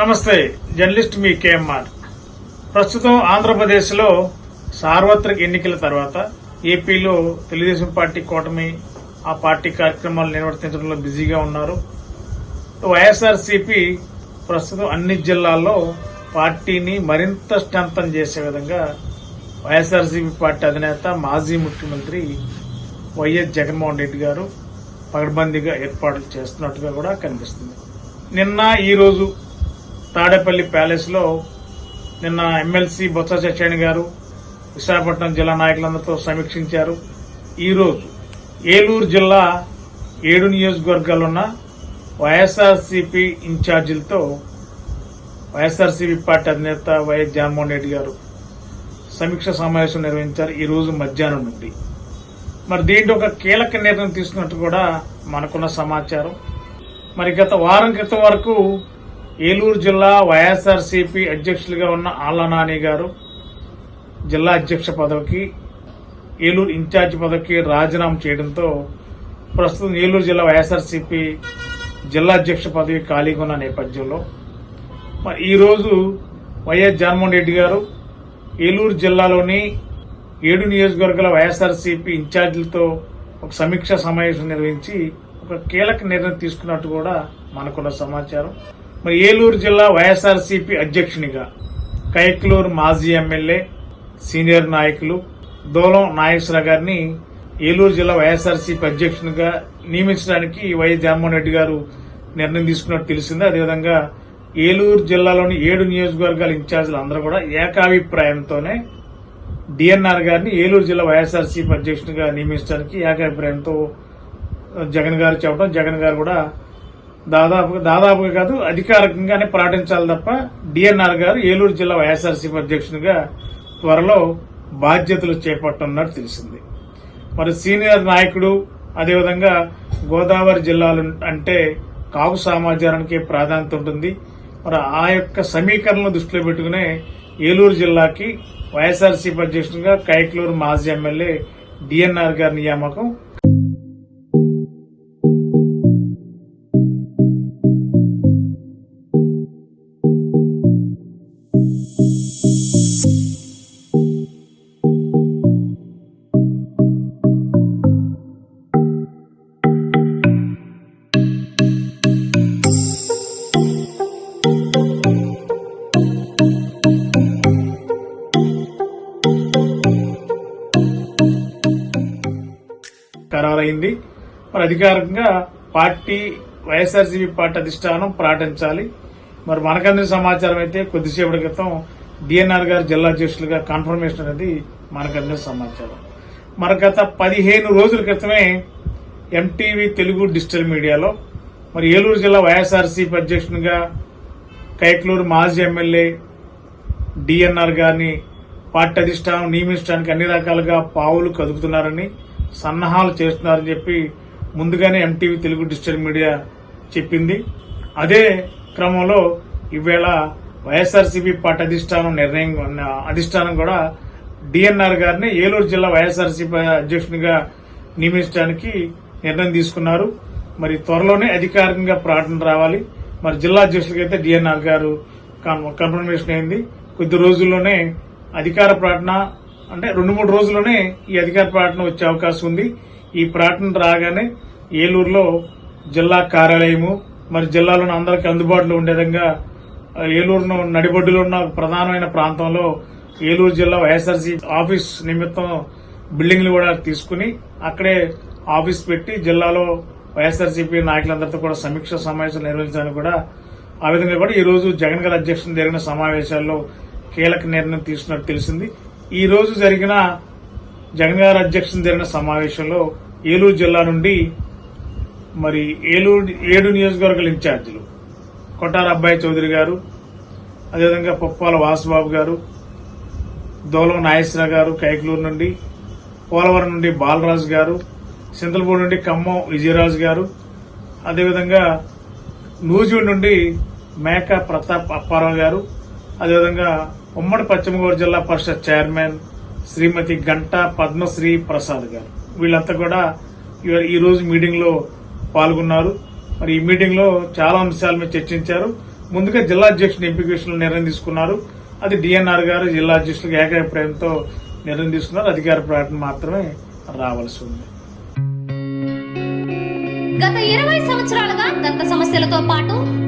నమస్తే జర్నలిస్ట్ మీ కేఎంఆర్ ప్రస్తుతం ఆంధ్రప్రదేశ్లో సార్వత్రిక ఎన్నికల తర్వాత ఏపీలో తెలుగుదేశం పార్టీ కూటమి ఆ పార్టీ కార్యక్రమాలు నిర్వర్తించడంలో బిజీగా ఉన్నారు. వైఎస్ఆర్సీపీ ప్రస్తుతం అన్ని జిల్లాల్లో పార్టీని మరింత స్ట్రెంథన్ చేసే విధంగా వైఎస్ఆర్సీపీ పార్టీ అధినేత మాజీ ముఖ్యమంత్రి వైఎస్ జగన్మోహన్ రెడ్డి గారు పగడ్బందీగా ఏర్పాట్లు చేస్తున్నట్టుగా కూడా కనిపిస్తుంది. నిన్న ఈరోజు తాడేపల్లి ప్యాలెస్లో నిన్న ఎమ్మెల్సీ బొత్స సత్యనారాయణ గారు విశాఖపట్నం జిల్లా నాయకులందరితో సమీక్షించారు. ఈ రోజు ఏలూరు జిల్లా ఏడు నియోజకవర్గాలున్న వైఎస్ఆర్సీపీ ఇన్ఛార్జీలతో వైఎస్ఆర్సీపీ పార్టీ అధినేత వైఎస్ జగన్మోహన్ రెడ్డి గారు సమీక్ష సమావేశం నిర్వహించారు ఈరోజు మధ్యాహ్నం నుండి. మరి దీంట్లో ఒక కీలక నిర్ణయం తీసుకున్నట్టు కూడా మనకున్న సమాచారం. మరి గత వారం క్రితం వరకు ఏలూరు జిల్లా వైఎస్ఆర్సీపీ అధ్యక్షులుగా ఉన్న ఆళ్ళ నాని గారు జిల్లా అధ్యక్ష పదవికి ఏలూరు ఇన్ఛార్జ్ పదవికి రాజీనామా చేయడంతో ప్రస్తుతం ఏలూరు జిల్లా వైఎస్ఆర్సీపీ జిల్లా అధ్యక్ష పదవి ఖాళీగా ఉన్న నేపథ్యంలో. మరి వైఎస్ జగన్మోహన్ రెడ్డి గారు ఏలూరు జిల్లాలోని ఏడు నియోజకవర్గాల వైఎస్ఆర్సీపీ ఇన్ఛార్జీలతో ఒక సమీక్ష సమావేశం నిర్వహించి ఒక కీలక నిర్ణయం తీసుకున్నట్టు కూడా మనకున్న సమాచారం. మరి ఏలూరు జిల్లా వైఎస్ఆర్సీపీ అధ్యక్షునిగా కైక్లూరు మాజీ ఎమ్మెల్యే సీనియర్ నాయకులు దోలం నాగేశ్వర గారిని ఏలూరు జిల్లా వైఎస్ఆర్సీపీ అధ్యక్షునిగా నియమించడానికి వైఎస్ జగన్మోహన్ రెడ్డి గారు నిర్ణయం తీసుకున్నట్టు తెలిసింది. అదేవిధంగా ఏలూరు జిల్లాలోని ఏడు నియోజకవర్గాల ఇన్ఛార్జీలు అందరూ కూడా ఏకాభిప్రాయంతోనే డిఎన్ఆర్ గారిని ఏలూరు జిల్లా వైఎస్ఆర్సీపీ అధ్యక్షునిగా నియమించడానికి ఏకాభిప్రాయంతో జగన్ గారు చెప్పడం. జగన్ గారు కూడా దాదాపుగా దాదాపుగా కాదు అధికారికంగానే ప్రకటించాలి తప్ప డిఎన్ఆర్ గారు ఏలూరు జిల్లా వైఎస్ఆర్సీపీ అధ్యక్షునిగా త్వరలో బాధ్యతలు చేపట్టనున్నట్టు తెలిసింది. మరి సీనియర్ నాయకుడు అదేవిధంగా గోదావరి జిల్లాలు అంటే కాపు సమాచారానికి ప్రాధాన్యత ఉంటుంది. మరి ఆ యొక్క సమీకరణను దృష్టిలో పెట్టుకునే ఏలూరు జిల్లాకి వైఎస్ఆర్సీపీ అధ్యక్షునిగా కైక్లూరు మాజీ ఎమ్మెల్యే డిఎన్ఆర్ గారి నియామకం అయింది మరి అధికారికంగా పార్టీ వైఎస్ఆర్సీపీ పార్టీ అధిష్టానం ప్రకటించాలి. మరి మనకందిన సమాచారం అయితే కొద్దిసేపటి క్రితం డిఎన్ఆర్ గారు జిల్లా అధ్యక్షులుగా కన్ఫర్మేషన్ అనేది మనకందిన సమాచారం. మరి గత పదిహేను రోజుల క్రితమే ఎంటీవీ తెలుగు డిజిటల్ మీడియాలో మరి ఏలూరు జిల్లా వైఎస్ఆర్సీపీ అధ్యక్షునిగా కైక్లూరు మాజీ ఎమ్మెల్యే డిఎన్ఆర్ గారిని పార్టీ అధిష్టానం నియమించడానికి అన్ని రకాలుగా పావులు కదుపుతున్నారని సన్నాహాలు చేస్తున్నారని చెప్పి ముందుగానే ఎంటీవీ తెలుగు డిజిటల్ మీడియా చెప్పింది. అదే క్రమంలో ఈవేళ వైఎస్ఆర్సీపీ పార్టీ అధిష్టానం నిర్ణయం అధిష్టానం కూడా డిఎన్ఆర్ గారిని ఏలూరు జిల్లా వైఎస్ఆర్సీపీ అధ్యక్షునిగా నియమించడానికి నిర్ణయం తీసుకున్నారు. మరి త్వరలోనే అధికారికంగా ప్రకటన రావాలి. మరి జిల్లా అధ్యక్షులకైతే డిఎన్ఆర్ గారు కన్ఫర్మేషన్ అయింది. కొద్ది రోజుల్లోనే అధికార ప్రకటన అంటే రెండు మూడు రోజుల్లోనే ఈ అధికార ప్రకటన వచ్చే అవకాశం ఉంది. ఈ ప్రకటన రాగానే ఏలూరులో జిల్లా కార్యాలయము మరి జిల్లాలోని అందరికీ అందుబాటులో ఉండే విధంగా ఏలూరును నడిబొడ్డులో ఉన్న ప్రధానమైన ప్రాంతంలో ఏలూరు జిల్లా వైఎస్ఆర్సీ ఆఫీస్ నిమిత్తం బిల్డింగ్లు కూడా తీసుకుని అక్కడే ఆఫీస్ పెట్టి జిల్లాలో వైఎస్ఆర్సీపీ నాయకులందరితో కూడా సమీక్ష సమావేశాలు నిర్వహించడానికి కూడా ఆ విధంగా కూడా ఈ రోజు జగన్ గారి అధ్యక్షుని జరిగిన సమావేశాల్లో కీలక నిర్ణయం తీసుకున్నట్టు తెలిసింది. ఈరోజు జరిగిన జగన్ గారి అధ్యక్షతన జరిగిన సమావేశంలో ఏలూరు జిల్లా నుండి మరి ఏలూరు ఏడు నియోజకవర్గాల ఇన్ఛార్జీలు కొట్టార అబ్బాయి చౌదరి గారు అదేవిధంగా పొప్పాల వాసుబాబు గారు దోలం నాగేశ్వర గారు కైకలూరు నుండి పోలవరం నుండి బాలరాజు గారు సింతలపూడి నుండి ఖమ్మం విజయరాజు గారు అదేవిధంగా నూజివీడు నుండి మేక ప్రతాప్ అప్పారావు గారు అదేవిధంగా ఉమ్మడి పశ్చిమ గోదావరి జిల్లా పరిషత్ చైర్మన్ శ్రీమతి గంటా పద్మశ్రీ ప్రసాద్ గారు. వీళ్ళంతా కూడా ఈ రోజు మీటింగ్లో పాల్గొన్నారు. మరి ఈ మీటింగ్లో చాలా అంశాల మీద చర్చించారు. ముందుగా జిల్లా అధ్యక్షుని ఎంపిక విషయంలో నిర్ణయం తీసుకున్నారు. అది డిఎన్ఆర్ గారు జిల్లా అధ్యక్షులకు ఏకాభిప్రాయంతో నిర్ణయం తీసుకున్నారు. అధికార ప్రకటన మాత్రమే రావాల్సి ఉంది. గత ఇరవై సంవత్సరాలుగా దంత సమస్యలతో పాటు